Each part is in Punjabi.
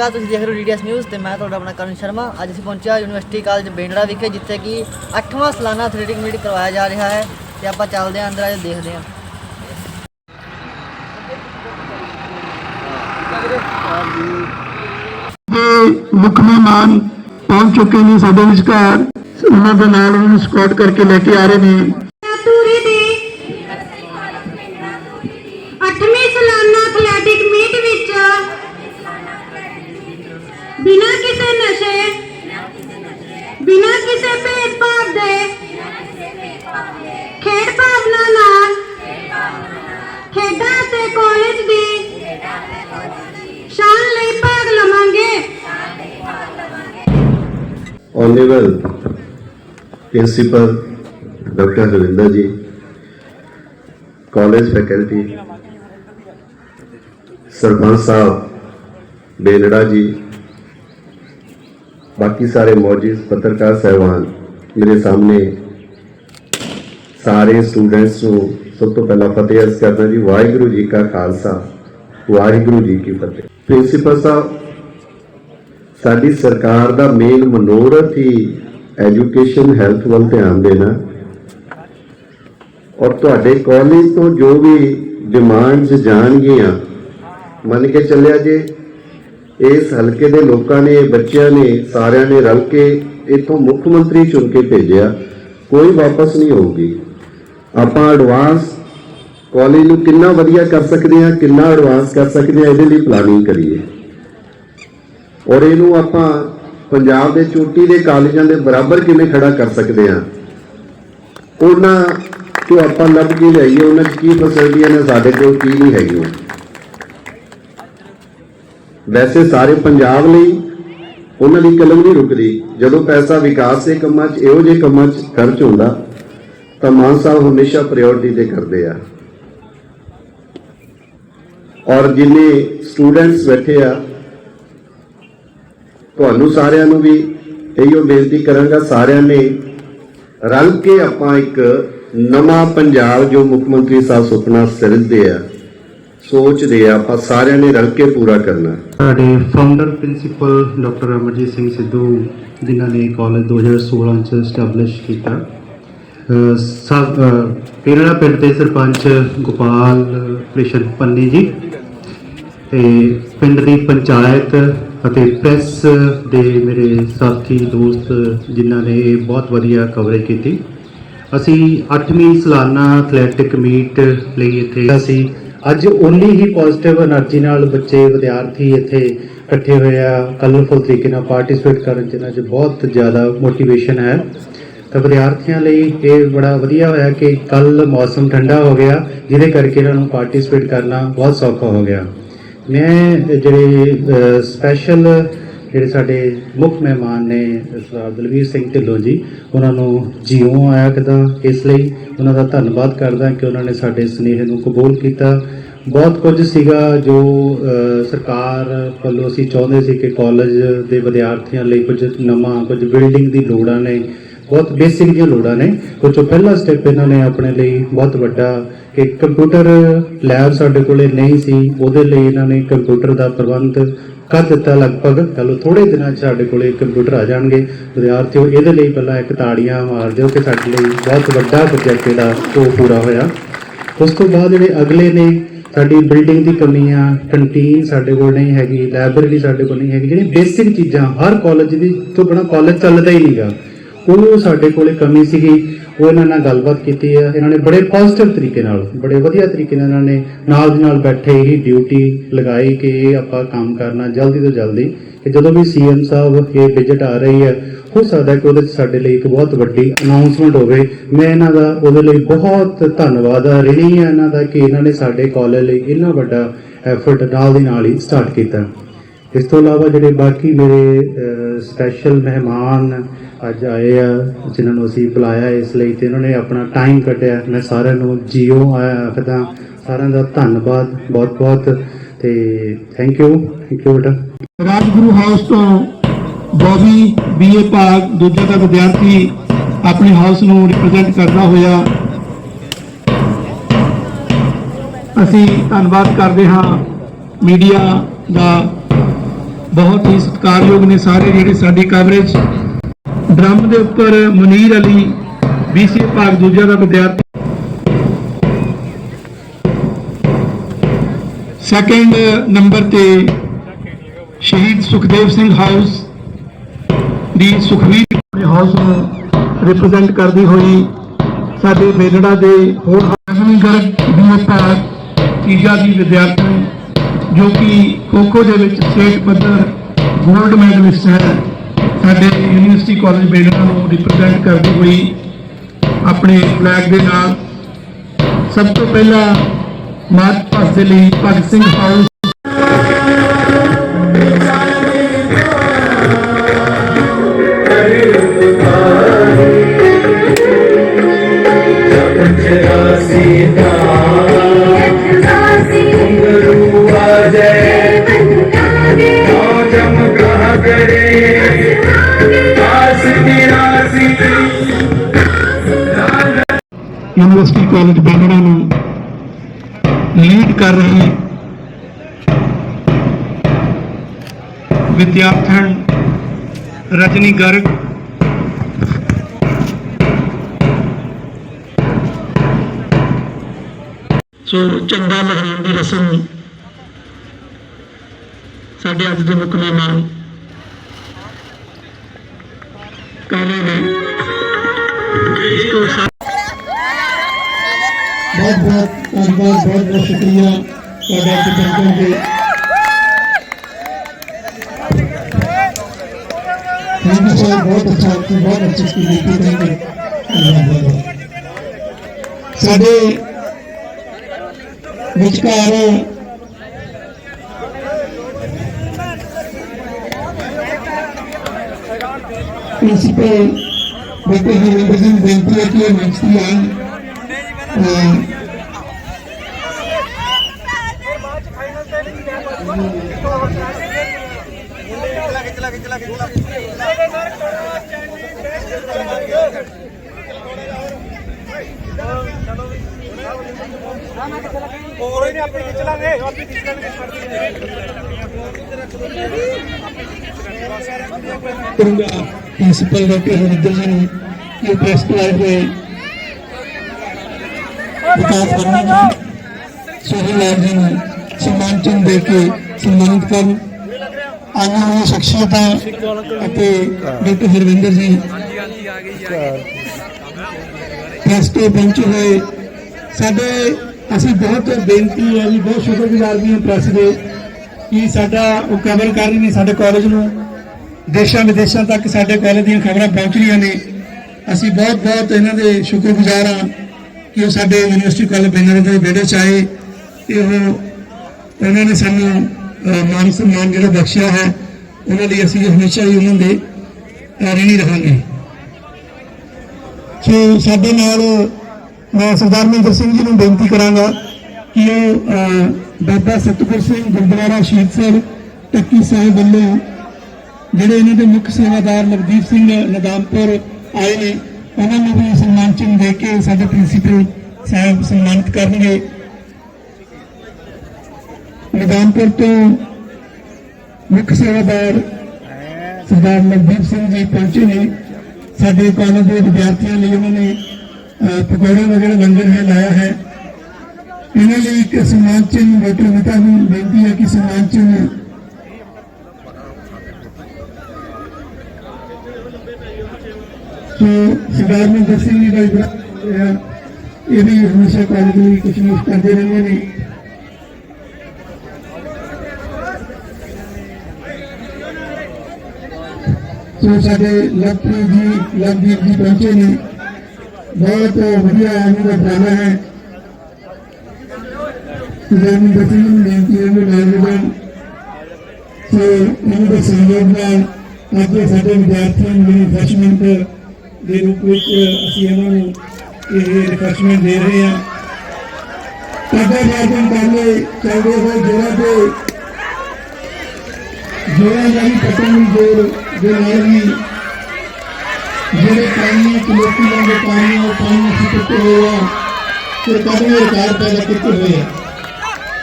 ਨਮਸਕਾਰ ਤੁਸੀਂ ਦੇਖ ਰਹੇ ਹੋ ਡੀਡੀਐਸ ਨਿਊਜ਼ ਤੇ ਮੈਂ ਤੁਹਾਡਾ ਆਪਣਾ ਕਰਨ ਸ਼ਰਮਾ। ਅੱਜ ਅਸੀਂ ਪਹੁੰਚਿਆ ਯੂਨੀਵਰਸਿਟੀ ਕਾਲਜ ਬੇਂਡਰਾ ਵਿਖੇ, ਜਿੱਥੇ ਕਿ 8ਵਾਂ ਸਾਲਾਨਾ ਐਥਲੈਟਿਕ ਮੀਟ ਕਰਵਾਇਆ ਜਾ ਰਿਹਾ ਹੈ ਤੇ ਆਪਾਂ ਚੱਲਦੇ ਹਾਂ, ਅੰਦਰ ਅੱਜ ਦੇਖਦੇ ਹਾਂ। ਦੇ ਮੁੱਖ ਪਹੁੰਚ ਚੁੱਕੇ ਨੇ ਸਾਡੇ ਵਿਚਕਾਰ। ਉਹਨਾਂ ਦੇ ਨਾਲ ਉਹਨਾਂ ਨੂੰ ਸਪੋਰਟ ਕਰਕੇ ਲੈ ਕੇ ਆ ਰਹੇ ਨੇ। Honorable Principal Dr. Ravinder ji, college faculty, sarpanch ਸਾਹਿਬ ਬੇਲੜਾ ਜੀ ਬਾਕੀ ਸਾਰੇ ਮੌਜੂਦ ਪੱਤਰਕਾਰ ਸਹਿਬਾਨ ਮੇਰੇ ਸਾਹਮਣੇ ਸਾਰੇ ਸਟੂਡੈਂਟਸ ਨੂੰ ਸਭ ਤੋਂ ਪਹਿਲਾਂ ਫਤਿਹ ਅਰਜ਼ ਕਰਦਾ ਜੀ ਵਾਹਿਗੁਰੂ ਜੀ ਕਾ ਖਾਲਸਾ ਵਾਹਿਗੁਰੂ ਜੀ ਕੀ ਫਤਿਹ ਪ੍ਰਿੰਸੀਪਲ ਸਾਹਿਬ ਸਾਡੀ ਸਰਕਾਰ ਦਾ ਮੇਨ ਮਨੋਰਥ ਹੀ ਐਜੂਕੇਸ਼ਨ ਹੈਲਥ ਵੱਲ ਧਿਆਨ ਦੇਣਾ। ਔਰ ਤੁਹਾਡੇ ਕਾਲਜ ਤੋਂ ਜੋ ਵੀ ਡਿਮਾਂਡਸ ਜਾਣਗੀਆਂ, ਮੰਨ ਕੇ ਚੱਲਿਆ ਜੇ, ਇਸ ਹਲਕੇ ਦੇ ਲੋਕਾਂ ਨੇ, ਬੱਚਿਆਂ ਨੇ, ਸਾਰਿਆਂ ਨੇ ਰਲ ਕੇ ਇਥੋਂ ਮੁੱਖ ਮੰਤਰੀ ਚੁਣ ਕੇ ਭੇਜਿਆ, ਕੋਈ ਵਾਪਸ ਨਹੀਂ ਹੋਊਗੀ। ਆਪਾਂ ਐਡਵਾਂਸ ਕਾਲਜ ਨੂੰ ਕਿੰਨਾ ਵਧੀਆ ਕਰ ਸਕਦੇ ਹਾਂ, ਕਿੰਨਾ ਐਡਵਾਂਸ ਕਰ ਸਕਦੇ ਹਾਂ, ਇਹਦੇ ਲਈ ਪਲਾਨਿੰਗ ਕਰੀਏ। ਔਰ ਇਹਨੂੰ ਆਪਾਂ ਪੰਜਾਬ ਦੇ ਚੋਟੀ ਦੇ ਕਾਲਜਾਂ ਦੇ ਬਰਾਬਰ ਕਿਵੇਂ ਖੜਾ ਕਰ ਸਕਦੇ ਹਾਂ? ਉਹਨਾਂ ਤੋਂ ਆਪਾਂ ਲੱਭ ਕੇ ਲਿਆਈਏ, ਉਹਨਾਂ 'ਚ ਕੀ ਫੈਸਿਲਿਟੀਆਂ ਨੇ ਸਾਡੇ ਕੋਲ, ਕੀ ਨਹੀਂ ਹੈਗੀਆਂ ਵੈਸੇ ਸਾਰੇ ਪੰਜਾਬ ਲਈ ਉਹਨਾਂ ਦੀ ਕਲਮ ਨਹੀਂ ਰੁਕਦੀ। ਜਦੋਂ ਪੈਸਾ ਵਿਕਾਸ ਦੇ ਕੰਮਾਂ 'ਚ, ਇਹੋ ਜਿਹੇ ਕੰਮਾਂ 'ਚ ਖਰਚ ਹੁੰਦਾ, ਤਾਂ ਮਾਨ ਸਾਹਿਬ ਹਮੇਸ਼ਾ ਪ੍ਰਾਇੋਰਟੀ ਤੇ ਕਰਦੇ ਆ। ਔਰ ਜਿੰਨੇ ਸਟੂਡੈਂਟਸ ਬੈਠੇ ਆ ਤੁਹਾਨੂੰ ਸਾਰਿਆਂ ਨੂੰ ਵੀ ਇਹੀਓ ਬੇਨਤੀ ਕਰਾਂਗਾ, ਸਾਰਿਆਂ ਨੇ ਰਲ ਕੇ ਆਪਾਂ ਇੱਕ ਨਵਾਂ ਪੰਜਾਬ ਜੋ ਮੁੱਖ ਮੰਤਰੀ ਸਾਹਿਬ ਸੁਪਨਾ ਸਿਰਜਦੇ ਆ, ਸੋਚਦੇ ਆ, ਆਪਾਂ ਸਾਰਿਆਂ ਨੇ ਰਲ ਕੇ ਪੂਰਾ ਕਰਨਾ। ਸਾਡੇ founder principal doctor Amarjit Singh Sidhu, ਜਿਨ੍ਹਾਂ ਨੇ ਕਾਲਜ 2016 ਚ ਸਟੈਬਲਿਸ਼ ਕੀਤਾ। ਅਹ ਸਭ ਪੇਰੜਾ ਪਿੰਡ ਦੇ ਸਰਪੰਚ ਗੋਪਾਲ, ਕ੍ਰਿਸ਼ਨ ਪੰਨੀ ਜੀ ਤੇ ਪਿੰਡ ਦੀ ਪੰਚਾਇਤ ਅਤੇ ਪ੍ਰੈਸ ਦੇ ਮੇਰੇ ਸਾਥੀ, ਦੋਸਤ ਜਿਨ੍ਹਾਂ ਨੇ ਬਹੁਤ ਵਧੀਆ ਕਵਰੇਜ ਕੀਤੀ। ਅਸੀਂ 8ਵੀਂ ਸਾਲਾਨਾ ਐਥਲੈਟਿਕ ਮੀਟ ਲਈ ਇੱਥੇ ਸੀ। ਅੱਜ ਓਨਲੀ ਹੀ ਪੋਜ਼ਿਟਿਵ એનર્ਜੀ ਨਾਲ ਬੱਚੇ, ਵਿਦਿਆਰਥੀ ਇੱਥੇ ਇਕੱਠੇ ਹੋਏ ਆ। ਕਲਰਫੁਲ ਤਰੀਕੇ ਨਾਲ ਪਾਰਟਿਸਿਪੇਟ ਕਰਨ, ਜਿਨ੍ਹਾਂ 'ਚ ਬਹੁਤ ਜ਼ਿਆਦਾ ਮੋਟੀਵੇਸ਼ਨ ਹੈ। ਤਾਂ ਵਿਦਿਆਰਥੀਆਂ ਲਈ ਇਹ ਬੜਾ ਵਧੀਆ ਹੋਇਆ ਕਿ ਕੱਲ ਮੌਸਮ ਠੰਡਾ ਹੋ ਗਿਆ, ਜਿਹਦੇ ਕਰਕੇ ਇਹਨਾਂ ਨੂੰ ਪਾਰਟਿਸਿਪੇਟ ਕਰਨਾ ਬਹੁਤ ਸੌਖਾ ਹੋ ਗਿਆ। ਮੈਂ ਜਿਹੜੇ ਸਪੈਸ਼ਲ ਜਿਹੜੇ ਸਾਡੇ ਮੁੱਖ ਮਹਿਮਾਨ ਨੇ, ਸਰਦਾਰ ਦਲਵੀਰ ਸਿੰਘ ਢਿੱਲੋਂ ਜੀ, ਉਹਨਾਂ ਨੂੰ ਜਿਉਂ ਆਇਆ ਕਿਦਾ ਇਸ ਲਈ ਉਹਨਾਂ ਦਾ ਧੰਨਵਾਦ ਕਰਦਾ ਕਿ ਉਹਨਾਂ ਨੇ ਸਾਡੇ ਸੁਨੇਹੇ ਨੂੰ ਕਬੂਲ ਕੀਤਾ। ਬਹੁਤ ਕੁਝ ਸੀਗਾ ਜੋ ਸਰਕਾਰ ਵੱਲੋਂ ਅਸੀਂ ਚਾਹੁੰਦੇ ਸੀ ਕਿ ਕਾਲਜ ਦੇ ਵਿਦਿਆਰਥੀਆਂ ਲਈ ਕੁਝ ਨਵਾਂ, ਕੁਝ ਬਿਲਡਿੰਗ ਦੀ ਲੋੜਾਂ ਨੇ ਬਹੁਤ ਬੇਸਿਕ ਦੀਆਂ ਲੋੜਾਂ ਨੇ। ਕੁਝ ਪਹਿਲਾ ਸਟੈਪ ਇਹਨਾਂ ਨੇ ਆਪਣੇ ਲਈ ਬਹੁਤ ਵੱਡਾ ਕਿ ਕੰਪਿਊਟਰ ਲੈਬ ਸਾਡੇ ਕੋਲੇ ਨਹੀਂ ਸੀ, ਉਹਦੇ ਲਈ ਇਹਨਾਂ ਨੇ ਕੰਪਿਊਟਰ ਦਾ ਪ੍ਰਬੰਧ ਕਰ ਦਿੱਤਾ ਲਗਭਗ। ਚਲੋ ਥੋੜੇ ਦਿਨਾਂ 'ਚ ਸਾਡੇ ਕੋਲੇ ਕੰਪਿਊਟਰ ਆ ਜਾਣਗੇ। ਵਿਦਿਆਰਥੀਓ, ਇਹਦੇ ਲਈ ਪਹਿਲਾਂ ਇੱਕ ਤਾੜੀਆਂ ਮਾਰ ਦਿਓ ਕਿ ਸਾਡੇ ਲਈ ਬਹੁਤ ਵੱਡਾ ਪ੍ਰੋਜੈਕਟ ਜਿਹੜਾ ਉਹ ਪੂਰਾ ਹੋਇਆ। ਉਸ ਤੋਂ ਬਾਅਦ ਜਿਹੜੇ ਅਗਲੇ ਨੇ ਸਾਡੀ ਬਿਲਡਿੰਗ ਦੀ ਕਮੀ ਆ ਕੰਟੀਨ ਸਾਡੇ ਕੋਲ ਨਹੀਂ ਹੈਗੀ ਲਾਇਬ੍ਰੇਰੀ ਸਾਡੇ ਕੋਲ ਨਹੀਂ ਹੈਗੀ ਜਿਹੜੀ ਬੇਸਿਕ ਚੀਜ਼ਾਂ ਹਰ ਕਾਲਜ ਦੀ, ਤੋਂ ਬਿਨਾ ਕਾਲਜ ਚੱਲਦਾ ਹੀ ਨਹੀਂਗਾ ਉਹ ਸਾਡੇ ਕੋਲੇ ਕਮੀ ਸੀਗੀ, ਉਹ ਇਹਨਾਂ ਨਾਲ ਗੱਲਬਾਤ ਕੀਤੀ ਹੈ ਇਹਨਾਂ ਨੇ ਬੜੇ ਪੋਜ਼ਿਟਿਵ ਤਰੀਕੇ ਨਾਲ, ਬੜੇ ਵਧੀਆ ਤਰੀਕੇ ਨਾਲ ਇਹਨਾਂ ਨੇ ਨਾਲ ਦੀ ਨਾਲ ਬੈਠੇ ਹੀ ਡਿਊਟੀ ਲਗਾਈ ਕਿ ਇਹ ਆਪਾਂ ਕੰਮ ਕਰਨਾ ਜਲਦੀ ਤੋਂ ਜਲਦੀ। ਕਿ ਜਦੋਂ ਵੀ ਸੀਐਮ ਸਾਹਿਬ ਇਹ ਵਿਜ਼ਿਟ ਆ ਰਹੀ ਹੈ, ਹੋ ਸਕਦਾ ਕਿ ਉਹਦੇ 'ਚ ਸਾਡੇ ਲਈ ਇੱਕ ਬਹੁਤ ਵੱਡੀ ਅਨਾਉਂਸਮੈਂਟ ਹੋਵੇ। ਮੈਂ ਇਹਨਾਂ ਦਾ ਉਹਦੇ ਲਈ ਬਹੁਤ ਧੰਨਵਾਦ ਆ। ਰਿਣੀ ਹਾਂ ਇਹਨਾਂ ਦਾ ਕਿ ਇਹਨਾਂ ਨੇ ਸਾਡੇ ਕਾਲਜ ਲਈ ਇੰਨਾ ਵੱਡਾ ਐਫਰਟ ਨਾਲ ਦੀ ਨਾਲ ਹੀ ਸਟਾਰਟ ਕੀਤਾ। ਇਸ ਤੋਂ ਇਲਾਵਾ ਜਿਹੜੇ ਬਾਕੀ ਮੇਰੇ ਸਪੈਸ਼ਲ ਮਹਿਮਾਨ ਅੱਜ ਆਏ ਆ, ਜਿਨ੍ਹਾਂ ਨੂੰ ਅਸੀਂ ਬੁਲਾਇਆ ਇਸ ਲਈ ਤੇ ਉਹਨਾਂ ਨੇ ਆਪਣਾ ਟਾਈਮ ਕੱਢਿਆ। ਮੈਂ ਸਾਰਿਆਂ ਨੂੰ ਜੀਓ ਆਇਆ ਆਖਦਾ, ਸਾਰਿਆਂ ਦਾ ਧੰਨਵਾਦ, ਬਹੁਤ ਬਹੁਤ ਤੇ ਥੈਂਕ ਯੂ ਥੈਂਕ ਯੂ ਬੇਟਾ। ਰਾਜਗੁਰੂ ਹਾਊਸ ਤੋਂ ਬੋਬੀ ਬੀਏ ਭਾਗ, ਦੂਜਾ ਦਾ ਵਿਦਿਆਰਥੀ ਆਪਣੇ ਹਾਊਸ ਨੂੰ ਰਿਪਰੈਜ਼ੈਂਟ ਕਰਦਾ ਹੋਇਆ। ਅਸੀਂ ਧੰਨਵਾਦ ਕਰਦੇ ਹਾਂ ਮੀਡੀਆ ਦਾ ਬਹੁਤ ਹੀ ਸਤਿਕਾਰਯੋਗ ਨੇ ਸਾਰੇ ਜਿਹੜੇ ਸਾਡੀ ਕਵਰੇਜ ਡਰਮ ਦੇ ਉੱਪਰ ਮਨੀਰ ਅਲੀ ਬੀਸੀਏ ਭਾਗ ਦੂਜਾ ਦਾ ਵਿਦਿਆਰਥੀ। ਸੈਕੰਡ ਨੰਬਰ ਤੇ ਸ਼ਹੀਦ ਸੁਖਦੇਵ ਸਿੰਘ ਹਾਊਸ ਦੀ ਸੁਖਵੀਰ ਹਾਊਸ ਨੂੰ ਰਿਪਰੈਜ਼ੈਂਟ ਕਰਦੀ ਹੋਈ ਸਾਡੇ ਮੇਨੜਾ ਦੇ ਹੋਰ ਰਜਨੀ ਗਰਗ ਬੀਏ ਤੀਜਾ ਦੀ ਵਿਦਿਆਰਥੀ ਜੋ ਕਿ ਖੋ-ਖੋ ਦੇ ਵਿੱਚ ਸਟੇਟ ਪੱਧਰ ਗੋਲਡ ਮੈਡਲਿਸਟ ਹੈ। ਸਾਡੇ ਯੂਨੀਵਰਸਿਟੀ ਕਾਲਜ ਬੇਲੜਾ ਨੂੰ ਰਿਪਰੈਜ਼ੈਂਟ ਕਰਦੀ ਹੋਈ ਆਪਣੇ ਫਲੈਗ ਦੇ ਨਾਲ ਸਭ ਤੋਂ ਪਹਿਲਾਂ ਮਾਰਚ ਪਾਸ ਦੇ ਲਈ ਭਗਤ ਸਿੰਘ ਹਾਊਸ ਕਾਲਜ ਬੇਲੜਾ ਨੂੰ ਲੀਡ ਕਰ ਰਹੀ ਵਿਦਿਆਰਥਣ ਰਜਨੀ ਗਰਗ ਸੋ ਚੰਗਾ ਲਹਿਰਾਉਣ ਦੀ ਰਸਮ ਸਾਡੇ ਅੱਜ ਦੇ ਮੁੱਖ ਮਹਿਮਾਨ ਕਰ ਰਹੇ ਨੇ ਬਹੁਤ ਬਹੁਤ ਧੰਨਵਾਦ ਬਹੁਤ ਬਹੁਤ ਸ਼ੁਕਰੀਆ ਤੁਹਾਡਾ ਇੱਥੇ ਪਹੁੰਚਣ ਦੇ ਥੈਂਕ ਯੂ ਸਰ ਬਹੁਤ ਅੱਛਾ ਤੁਸੀਂ ਬਹੁਤ ਅੱਛੀ ਸਪੀਚ ਦਿੱਤੀ ਥੈਂਕ ਯੂ ਧੰਨਵਾਦ ਬਹੁਤ ਬਹੁਤ। ਸਾਡੇ ਵਿਚਕਾਰ ਪ੍ਰਿੰਸੀਪਲ ਡਾਕਟਰ ਹਰਿੰਦਰ ਸਿੰਘ ਬੇਨਤੀ ਹੈ ਕਿ ਇਹ ਮੰਚ ਤੇ ਆਉਣ ਅਹ ਕਰੂੰਗਾ। ਪ੍ਰਿੰਸੀਪਲ ਡਾਕਟਰ ਹਰਿੰਦਰ ਸਿੰਘ ਨੂੰ ਕਿ ਪ੍ਰੈਸ ਕਲਾਸ ਹੋਏ ਵਿਕਾਸ ਕਰਨਾ। ਜੀ ਸੋਹਣ ਲਾਲ ਜੀ ਨੂੰ ਸਨਮਾਨ ਚਿੰਨ੍ਹ ਦੇ ਕੇ ਸਨਮਾਨਿਤ ਕਰਨ। ਆਈਆਂ ਹੋਈਆਂ ਸ਼ਖਸੀਅਤਾਂ ਅਤੇ ਡਾਕਟਰ ਹਰਵਿੰਦਰ ਜੀ। ਪ੍ਰੈਸ ਤੇ ਪਹੁੰਚੇ ਹੋਏ। ਸਾਡੇ, ਅਸੀਂ ਬਹੁਤ ਬੇਨਤੀ ਹੈ ਜੀ, ਬਹੁਤ ਸ਼ੁਕਰਗੁਜ਼ਾਰ ਵੀ ਹਾਂ ਪ੍ਰੈਸ ਦੇ ਕਿ ਸਾਡਾ ਉਹ ਕਵਰ ਕਰ ਰਹੇ ਨੇ ਸਾਡੇ ਕਾਲਜ ਨੂੰ। ਦੇਸ਼ਾਂ ਵਿਦੇਸ਼ਾਂ ਤੱਕ ਸਾਡੇ ਕਾਲਜ ਦੀਆਂ ਖਬਰਾਂ ਪਹੁੰਚ ਰਹੀਆਂ ਨੇ। ਅਸੀਂ ਬਹੁਤ ਬਹੁਤ ਇਹਨਾਂ ਦੇ ਸ਼ੁਕਰਗੁਜ਼ਾਰ ਹਾਂ ਕਿ ਉਹ ਸਾਡੇ ਯੂਨੀਵਰਸਿਟੀ ਕਾਲਜ ਬੈਨਰ ਦੇ ਵਿਹੜੇ ਚ ਆਏ ਤੇ ਉਹ ਉਹਨਾਂ ਨੇ ਸਾਨੂੰ ਮਾਨ ਸਨਮਾਨ ਜਿਹੜਾ ਬਖਸ਼ਿਆ ਹੈ ਉਹਨਾਂ ਲਈ ਅਸੀਂ ਹਮੇਸ਼ਾ ਹੀ ਉਹਨਾਂ ਦੇ ਅਹ, ਰਹਾਂਗੇ। ਸੋ ਸਾਡੇ ਨਾਲ ਮੈਂ ਸਰਦਾਰ ਮਹਿੰਦਰ ਸਿੰਘ ਜੀ ਨੂੰ ਬੇਨਤੀ ਕਰਾਂਗਾ ਕਿ ਉਹ ਬਾਬਾ ਸਤਿਗੁਰ ਸਿੰਘ ਗੁਰਦੁਆਰਾ ਸ਼ਹੀਦ ਸਾਹਿਬ ਟੱਕੀ ਸਾਹਿਬ ਵੱਲੋਂ ਜਿਹੜੇ ਇਹਨਾਂ ਦੇ ਮੁੱਖ ਸੇਵਾਦਾਰ ਨਵਦੀਪ ਸਿੰਘ ਨਦਾਮਪੁਰ ਆਏ ਨੇ ਉਹਨਾਂ ਨੂੰ ਵੀ ਸਨਮਾਨ ਚਿੰਨ੍ਹ ਦੇ ਕੇ ਸਾਡੇ ਪ੍ਰਿੰਸੀਪਲ ਸਾਹਿਬ ਸਨਮਾਨਿਤ ਕਰਨਗੇ। ਨਦਾਮਪੁਰ ਤੋਂ ਮੁੱਖ ਸੇਵਾਦਾਰ ਸਰਦਾਰ ਨਵਦੀਪ ਸਿੰਘ ਜੀ ਪਹੁੰਚੇ ਨੇ ਸਾਡੇ ਕਾਲਜ ਦੇ ਵਿਦਿਆਰਥੀਆਂ ਲਈ ਉਹਨਾਂ ਨੇ ਅਹ, ਪਕੌੜੇ ਵਗੈਰਾ ਲੰਗਰ ਹੈ ਲਾਇਆ ਹੈ ਇਹਨਾਂ ਲਈ ਇੱਕ ਸਨਮਾਨ ਚਿੰਨ੍ਹ ਡਾਕਟਰ ਮਹਿਤਾ ਨੂੰ ਬੇਨਤੀ ਹੈ ਕਿ ਸਨਮਾਨ ਚਿੰਨ੍ਹ ਸੋ ਸਰਦਾਰ ਨੇ ਦੱਸੀ ਨਹੀਂ ਦਾ ਇਬਰਾਹਿਮ ਇਹ ਵੀ ਹਮੇਸ਼ਾ ਕਾਲਜ ਲਈ ਕੁਝ ਨਾ ਕੁਛ ਕਰਦੇ ਰਹਿੰਦੇ ਨੇ ਸੋ ਸਾਡੇ ਲਵਪ੍ਰੀਤ ਜੀ ਲਵਦੀਪ ਜੀ ਪਹੁੰਚੇ ਨੇ। ਬਹੁਤ ਵਧੀਆ ਇਹਨਾਂ ਦਾ ਡਰਾਮਾ ਹੈ। ਸਰਦਾਰ ਨੇ ਨੂੰ ਬੇਨਤੀ ਹੈ ਕਿ ਲਾਜ਼ਮਨ ਸੋ ਇਹਨਾਂ ਦੇ ਸਹਿਯੋਗ ਨਾਲ ਅੱਜ ਸਾਡੇ ਵਿਦਿਆਰਥੀਆਂ ਨੂੰ ਰਿਫਰੈਸ਼ਮੈਂਟ ਦੇ ਰੂਪ ਵਿੱਚ ਅਸੀਂ ਇਹਨਾਂ ਨੂੰ ਇਹ ਰਿਫਰੈਸ਼ਮੈਂਟ ਦੇ ਰਹੇ ਹਾਂ। ਪਹਿਲੇ ਦਿਨ ਪਹਿਲੇ ਚੱਲਦੇ ਹੋਏ ਜਿਹੜਾ ਤੇ ਜਿਹੜਾ ਨਹੀਂ ਪਤਾ ਨਹੀਂ ਜੋ ਜੋ ਨਾਲ ਵੀ ਜਿਹੜੇ ਪਾਣੀ ਕਿ ਦੇ ਪਾਣੀ, ਉਹ ਪਾਣੀ ਅਸੀਂ ਕਿੱਥੇ ਹੋਏ ਆ ਸਰਕਾਰੀ ਰਿਕਾਰਡ ਪੈਦਾ ਕੀਤੇ ਹੋਏ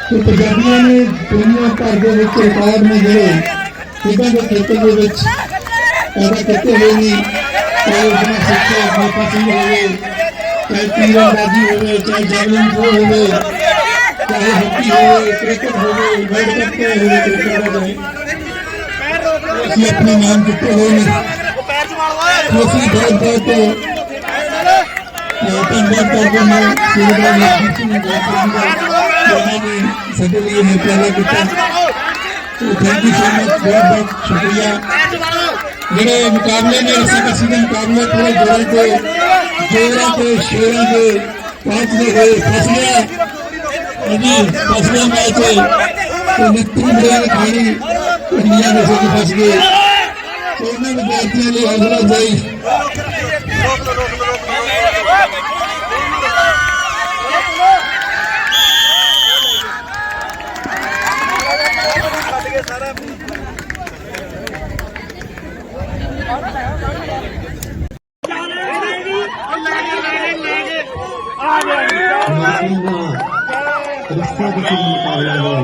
ਤੇ ਪੰਜਾਬੀਆਂ ਨੇ ਦੁਨੀਆ ਭਰ ਦੇ ਵਿੱਚ ਰਿਕਾਰਡ ਨੇ ਜਿਹੜੇ ਖੇਡਾਂ ਦੇ ਖੇਤਰ ਦੇ ਵਿੱਚ ਪੈਦਾ ਕੀਤੇ ਹੋਏ ਨੇ, ਚਾਹੇ ਉਸ ਸਿੱਖਿਆ ਖਾਲਸਾ ਸਿੰਘ ਹੋਵੇ, ਚਾਹੇ ਤੀਰੰਦਾਜ਼ੀ ਹੋਵੇ, ਚਾਹੇ ਜੈਵਲਿਨ ਥਰੋ ਹੋਵੇ, ਚਾਹੇ ਹਾਕੀ ਹੋਵੇ, ਕ੍ਰਿਕਟ ਹੋਵੇ ਵਰਲਡ ਕੱਪ ਹੋਵੇ ਕ੍ਰਿਕਟ ਦਾ ਜਾਏ ਅਸੀਂ ਆਪਣੇ ਨਾਮ ਦਿੱਤੇ ਹੋਏ ਨੇ ਅਸੀਂ ਬਹੁਤ ਬਹੁਤ ਅਹ ਧੰਨਵਾਦ ਕਰਦੇ ਹਾਂ ਸੂਬਾ ਨਾਮ ਸਿੰਘ ਗਾਇਕ ਦਾ ਉਹਨਾਂ ਨੇ ਸਾਡੇ ਲਈ ਇਹ ਪਿਆਰਾ ਕੀਤਾ ਥੈਂਕ ਯੂ ਸੋ ਮਚ ਬਹੁਤ ਬਹੁਤ ਸ਼ੁਕਰੀਆ ਜਿਹੜੇ ਮੁਕਾਬਲੇ ਨੇ ਅਸੀਂ ਕਿਸੇ ਦੇ ਮੁਕਾਬਲੇ ਪੂਰੇ ਜੋਰਾਂ ਤੇ ਜੋਰਾਂ ਤੇ ਸ਼ੇਰਾਂ ਦੇ ਪਹੁੰਚਦੇ ਹੋਏ ਫਸ ਗਿਆ ਅਜੀ ਫਸ ਗਿਆ ਮੈਚ ਤੇ ਨਿੱਤੀ ਬੜੇ ਖਾਣੀ ਇੰਡੀਆ ਦੇ ਵਿੱਚ ਫਸ ਗਏ ਸੋ ਉਹਨਾਂ ਵਿਦਿਆਰਥੀਆਂ ਲਈ ਹੌਸਲਾ ਅਫਜ਼ਾਈ ਰਸਤੇ ਦੇ ਮੁਕਾਬਲਾ ਹੈ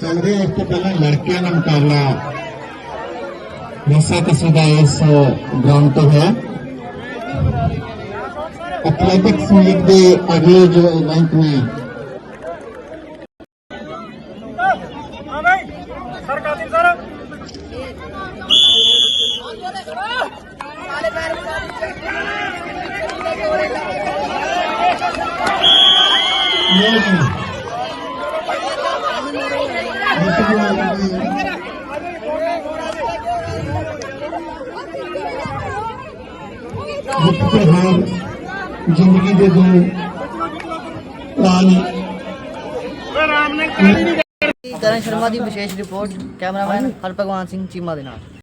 ਚੱਲ ਰਿਹਾ ਇਸ ਤੋਂ ਪਹਿਲਾਂ ਲੜਕਿਆਂ ਦਾ ਮੁਕਾਬਲਾ ਰਸਾ ਕਸਬਾ ਦਾ ਇਸ ਗਰਾਊਂਡ ਤੇ ਹੈ। ਐਥਲੈਟਿਕਸ ਮੀਟ ਦੇ ਅਗਲੇ ਜੋ ਇਵੈਂਟ ਨੇ। ਜਿੱਥੇ ਹਾਰ ਜ਼ਿੰਦਗੀ ਦੇ ਦੋ ਪਾਣੀ ਕਰਨ ਸ਼ਰਮਾ ਦੀ ਵਿਸ਼ੇਸ਼ ਰਿਪੋਰਟ ਕੈਮਰਾਮੈਨ ਹਰਭਗਵਾਨ ਸਿੰਘ ਚੀਮਾ ਦੇ ਨਾਲ